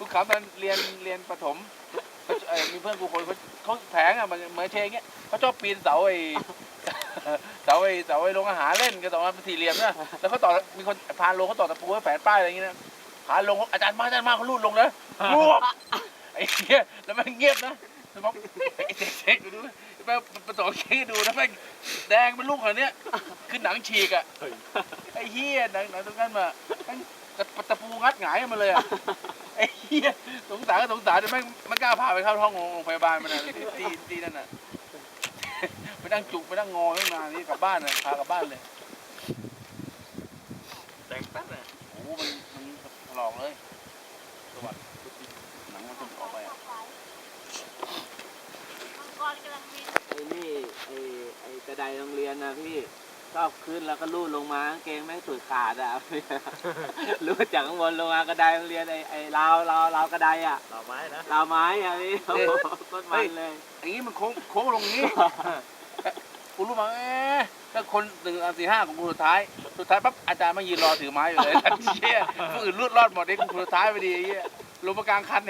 กูขำตอนเรียนเรียนประถมเอ่อมีเพื่อนกูคนเขาเขาแผงอะมันเหมือนเชงเงี้ยเขาชอบปีนเสาไอ้ เสาไอ้เสาไอ้โรงอาหารเล่นกันสองอันเป็นสี่เหลี่ยมนะแล้วเขาต่อมีคนพานลงเขาต่อตะปูไว้แฝนป้ายอะไรอย่างเงี้ยนะพานลงเขาอาจารย์มาอาจารย์มาเขาลูดลงนะลูดไอ้เงี้ยแล้วมันเงียบนะแล้วบอกไอ้เช็คดูนะแม่งประสองเช็ดูนะแม่งแดงเป็นลูกขนาดเนี้ยคือหนังฉีกอะไอ้เฮียหนังหนังตรงนั้นมาแม่งตะตะปูงัดหงายมาเลยอะ เฮียสงสารก็สงสารแต่แม่งไม่กล้าพาไปเข้าห้องโรงพยาบาลมันนะที่ที่ที่นั่นน่ะไปนั่งจุกไปนั่งงอตั้งนานนี่กลับบ้านนะพากลับบ้านเลยแต่งตั้งน่ะโอ้โหมันมันถลอกเลยสวัสดิ์หนังมันต้องออกไปอะมังกรกำลังบินไอ้นี่ไอ้ไอ้กระไดโรงเรียนนะพี่ชอบขึ้นแล้วก็ลูดลงมากางเกงไม่งสุดขาดอะ นลงมากระไดโรงเรียนไอ้ไอ้ราวราวราวกระไดอะหน่อไม้นะราวไม้อะพี่โอ้โหโคตรมันเลย อย่างนี้มันโค้งโค้งลงนี้กูรู้มาเอ๊ะถ้าคนหนึ่งอันสี่ห้าของกูสุดท้าย สุดท้ายปั๊บอาจารย์มายืนรอถือไม้อยู่เลยเชี่ยผู้อื่นรุดรอดหมดเด็กกูสุดท้ายไปดีไอ้เหี้ยลงมากลางคันเนี่ย